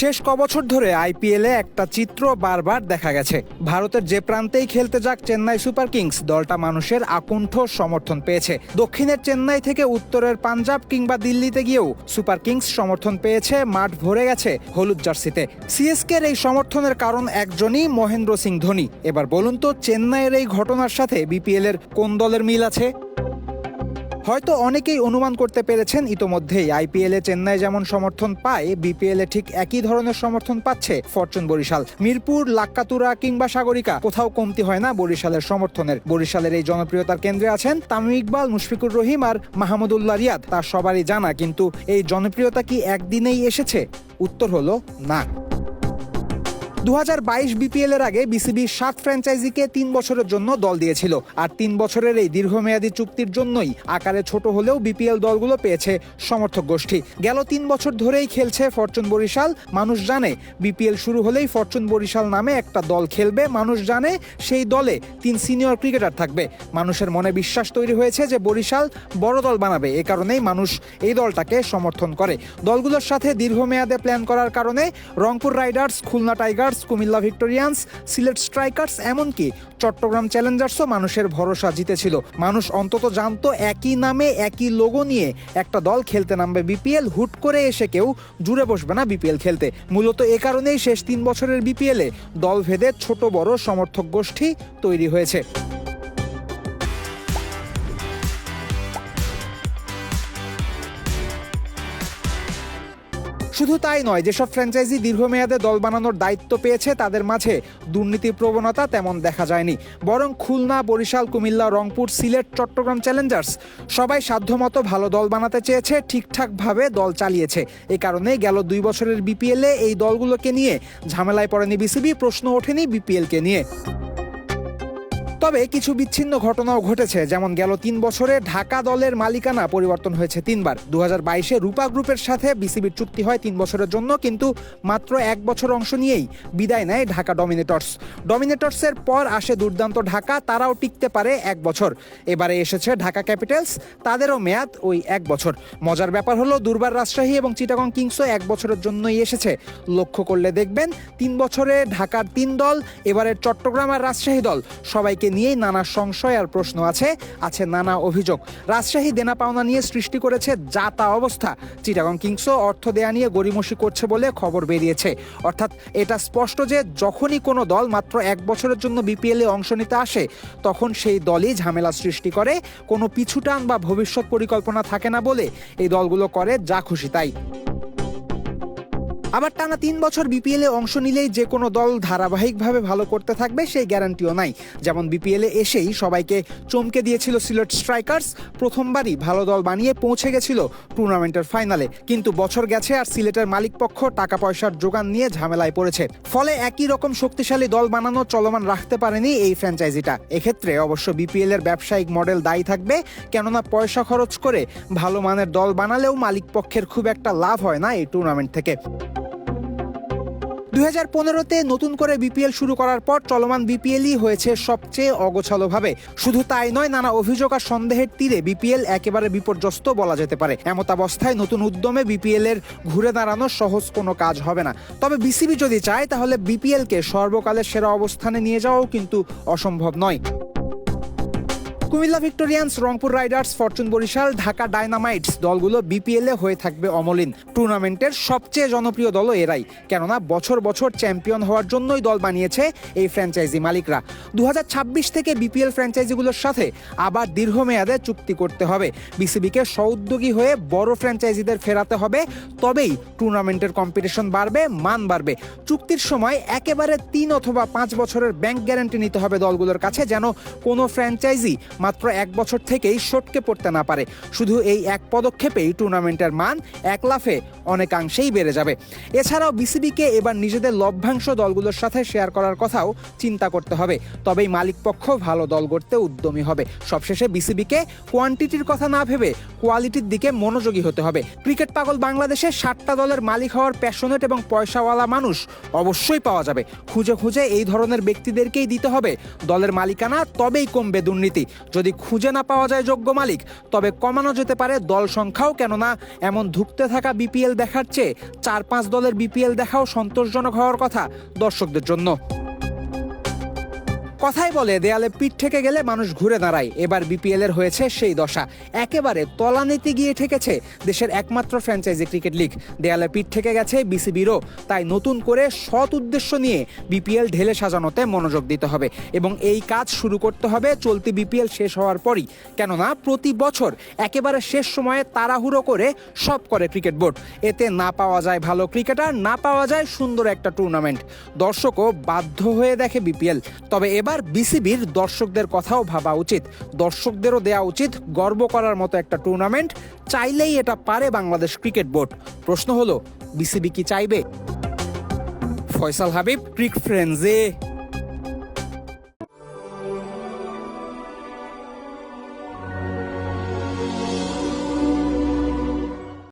শেষ কবছর ধরে আইপিএলে একটা চিত্র বারবার দেখা গেছে। ভারতের যে প্রান্তেই খেলতে যাক চেন্নাই সুপার কিংস, দলটা মানুষের আকুণ্ঠ সমর্থন পেয়েছে। দক্ষিণের চেন্নাই থেকে উত্তরের পাঞ্জাব কিংবা দিল্লিতে গিয়েও সুপার কিংস সমর্থন পেয়েছে, মাঠ ভরে গেছে হলুদ জার্সিতে। সিএসকের এই সমর্থনের কারণ একজনই মহেন্দ্র সিং ধোনি। এবার বলুন তো, চেন্নাইয়ের এই ঘটনার সাথে বিপিএল এর কোন দলের মিল আছে? হয়তো অনেকেই অনুমান করতে পেরেছেন ইতোমধ্যেই আইপিএল চেন্নাই যেমন সমর্থন পায়, বিপিএল ঠিক একই ধরনের সমর্থন পাচ্ছে ফরচুন বরিশাল। মিরপুর, লাক্কাতুরা কিংবা সাগরিকা, কোথাও কমতি হয় না বরিশালের সমর্থনের। বরিশালের এই জনপ্রিয়তার কেন্দ্রে আছেন তামিম ইকবাল, মুশফিকুর রহিম আর মাহমুদুল্লাহ রিয়াদ। তার সবারই জানা, কিন্তু এই জনপ্রিয়তা কি একদিনেই এসেছে? উত্তর হলো না। দু হাজার বাইশ বিপিএল এর আগে বিসিবি সাত ফ্র্যাঞ্চাইজিকে তিন বছরের জন্য দল দিয়েছিল। আর তিন বছরের এই দীর্ঘমেয়াদী চুক্তির জন্যই আকারে ছোট হলেও বিপিএল দলগুলো পেয়েছে সমর্থক গোষ্ঠী। গেল তিন বছর ধরেই খেলছে ফরচুন বরিশাল। মানুষ জানে, বিপিএল শুরু হলেই ফরচুন বরিশাল নামে একটা দল খেলবে। মানুষ জানে, সেই দলে তিন সিনিয়র ক্রিকেটার থাকবে। মানুষের মনে বিশ্বাস তৈরি হয়েছে যে বরিশাল বড় দল বানাবে। এ কারণেই মানুষ এই দলটাকে সমর্থন করে। দলগুলোর সাথে দীর্ঘমেয়াদে প্ল্যান করার কারণে Rangpur Riders, Khulna Tigers Comilla Victorians, Sylhet Strikers, এমনকি চট্টগ্রাম চ্যালেঞ্জার্সও মানুষের ভরসা জিতেছিল। মানুষ অন্তত জানত একই নামে একই লোগো নিয়ে একটা দল খেলতে নামবে বিপিএল, হুট করে এসে কেউ জুড়ে বসবে না বিপিএল খেলতে। মূলত এ কারণেই শেষ তিন বছরের বিপিএলে দলভেদে ছোট বড় সমর্থক গোষ্ঠী তৈরি হয়েছে। শুধু তাই নয়, যেসব ফ্র্যাঞ্চাইজি দীর্ঘমেয়াদে দল বানানোর দায়িত্ব পেয়েছে, তাদের মাঝে দুর্নীতির প্রবণতা তেমন দেখা যায়নি। বরং খুলনা, বরিশাল, কুমিল্লা, রংপুর, সিলেট, চট্টগ্রাম চ্যালেঞ্জার্স সবাই সাধ্যমতো ভালো দল বানাতে চেয়েছে, ঠিকঠাকভাবে দল চালিয়েছে। এ কারণে গেল দুই বছরের বিপিএলে এই দলগুলোকে নিয়ে ঝামেলায় পড়েনি বিসিবি, প্রশ্ন ওঠেনি বিপিএলকে নিয়ে। তবে কিছু বিচ্ছিন্ন ঘটনাও ঘটেছে, যেমন গেল তিন বছরে ঢাকা দলের মালিকানা পরিবর্তন হয়েছে তিনবার। দু হাজার বাইশে রূপা গ্রুপের সাথে বিসিবির চুক্তি হয় তিন বছরের জন্য, কিন্তু মাত্র এক বছর অংশ নিয়েই বিদায় নেয় ঢাকা ডমিনেটর্স। ডমিনেটর্সের পর আসে দুর্দান্ত ঢাকা, তারাও টিকতে পারে এক বছর। এবারে এসেছে ঢাকা ক্যাপিটালস, তাদেরও মেয়াদ ওই এক বছর। মজার ব্যাপার হলো, দুর্বার রাজশাহী এবং চিটাগং কিংসও এক বছরের জন্যই এসেছে। লক্ষ্য করলে দেখবেন, তিন বছরে ঢাকার তিন দল এবারের চট্টগ্রাম আর রাজশাহী দল, সবাইকে নিয়েই নানা সংশয় আর প্রশ্ন আছে আছে নানা অভিযোগ। রাজশাহী দেনা পাওনা নিয়ে সৃষ্টি করেছে যা তা অবস্থা। চিটাগং কিংসও অর্থ দেয়া নিয়ে গড়িমসি করছে বলে খবর বেরিয়েছে। অর্থাৎ এটা স্পষ্ট যে যখনই কোনো দল মাত্র এক বছরের জন্য বিপিএল এ অংশ নিতে আসে, তখন সেই দলই ঝামেলা সৃষ্টি করে, কোনো পিছুটান বা ভবিষ্যৎ পরিকল্পনা থাকে না বলে এই দলগুলো করে যা খুশি তাই। আবার টানা তিন বছর বিপিএল অংশ নিলেই যে কোনো দল ধারাবাহিকভাবে ভালো করতে থাকবে সেই গ্যারান্টিও নাই। যেমন বিপিএল এসেই সবাইকে চমকে দিয়েছিল সিলেট স্ট্রাইকার্স, প্রথমবারই ভালো দল বানিয়ে পৌঁছে গেছিল টুর্নামেন্টের ফাইনালে। কিন্তু বছর গেছে আর সিলেটের মালিকপক্ষ টাকা পয়সার যোগান নিয়ে ঝামেলায় পড়েছে। ফলে একই রকম শক্তিশালী দল বানানো চলমান রাখতে পারেনি এই ফ্র্যাঞ্চাইজিটা। এক্ষেত্রে অবশ্য বিপিএল এর ব্যবসায়িক মডেল দায়ী থাকবে, কেননা পয়সা খরচ করে ভালো মানের দল বানালেও মালিকপক্ষের খুব একটা লাভ হয় না এই টুর্নামেন্ট থেকে। দুই হাজার পনেরোতে নতুন করে বিপিএল শুরু করার পর চলমান বিপিএলই হয়েছে সবচেয়ে অগোছালোভাবে। শুধু তাই নয়, নানা অভিযোগ আর সন্দেহের তীরে বিপিএল একেবারে বিপর্যস্ত বলা যেতে পারে। এমতাবস্থায় নতুন উদ্যমে বিপিএল এর ঘুরে দাঁড়ানো সহজ কোনো কাজ হবে না। তবে বিসিবি যদি চায়, তাহলে বিপিএলকে সর্বকালের সেরা অবস্থানে নিয়ে যাওয়াও কিন্তু অসম্ভব নয়। Comilla Victorians, Rangpur Riders, Fortune Barishal, Dhaka Dynamites দলগুলো বিপিএল হয়ে থাকবে অমলিন। টুর্নামেন্টের সবচেয়ে জনপ্রিয় দলও এরাই। কেননা বছর বছর চ্যাম্পিয়ন হওয়ার জন্যই দল বানিয়েছে এই ফ্র্যাঞ্চাইজি মালিকরা। দু হাজার ছাব্বিশ থেকে বিপিএল ফ্র্যাঞ্চাইজিগুলোর সাথে আবার দীর্ঘমেয়াদে চুক্তি করতে হবে। বিসিবিকে সউদ্যোগী হয়ে বড় ফ্র্যাঞ্চাইজিদের ফেরাতে হবে। তবেই টুর্নামেন্টের কম্পিটিশন বাড়বে, মান বাড়বে। চুক্তির সময় একেবারে তিন অথবা পাঁচ বছরের ব্যাংক গ্যারান্টি নিতে হবে দলগুলোর কাছে যেন কোনো ফ্র্যাঞ্চাইজি মাত্র এক বছর থেকেই সটকে পড়তে না পারে। শুধু এই এক পদক্ষেপেই টুর্নামেন্টের মান এক লাফে অনেকাংশেই বেড়ে যাবে। এছাড়াও বিসিবিকে এবার নিজেদের লভ্যাংশ দলগুলোর সাথে শেয়ার করার কথাও চিন্তা করতে হবে। তবেই মালিকপক্ষ ভালো দল গড়তে উদ্যমী হবে। সবশেষে বিসিবিকে কোয়ান্টিটির কথা না ভেবে কোয়ালিটির দিকে মনোযোগী হতে হবে। ক্রিকেট পাগল বাংলাদেশে ষাটটা দলের মালিক হওয়ার প্যাশনেট এবং পয়সাওয়ালা মানুষ অবশ্যই পাওয়া যাবে। খুঁজে খুঁজে এই ধরনের ব্যক্তিদেরকেই দিতে হবে। দলের মালিকানা তবেই কমবে দুর্নীতি। যদি খুঁজে না পাওয়া যায় যোগ্য মালিক, তবে কমানো যেতে পারে দল সংখ্যাও, কেননা এমন ধুকতে থাকা বিপিএল দেখার চেয়ে চার পাঁচ দলের বিপিএল দেখাও সন্তোষজনক হওয়ার কথা দর্শকদের জন্য। কথাই বলে, দেয়ালে পিঠ থেকে গেলে মানুষ ঘুরে দাঁড়ায়। এবার বিপিএল এর হয়েছে সেই দশা। একেবারে তলানিতে গিয়ে ঠেকেছে দেশের একমাত্র ফ্র্যাঞ্চাইজি ক্রিকেট লিগ দেয়ালে পিঠ থেকে গেছে বিসিবিরও তাই নতুন করে সৎ উদ্দেশ্য নিয়ে বিপিএল ঢেলে সাজানোতে মনোযোগ দিতে হবে এবং এই কাজ শুরু করতে হবে চলতি বিপিএল শেষ হওয়ার পরই। কেননা প্রতি বছর একেবারে শেষ সময়ে তাড়াহুড়ো করে সব করে ক্রিকেট বোর্ড এতে না পাওয়া যায় ভালো ক্রিকেটার না পাওয়া যায় সুন্দর একটা টুর্নামেন্ট দর্শকও বাধ্য হয়ে দেখে বিপিএল তবে এবার বিসিবির দর্শকদের কথাও ভাবা উচিত। দর্শকদেরও দেয়া উচিত গর্ব করার মতো একটা টুর্নামেন্ট, চাইলেই এটা পারে বাংলাদেশ ক্রিকেট বোর্ড। প্রশ্ন হলো, বিসিবি কি চাইবে? ফয়সাল হাবিব, ক্রিক ফ্রেন্ডসে।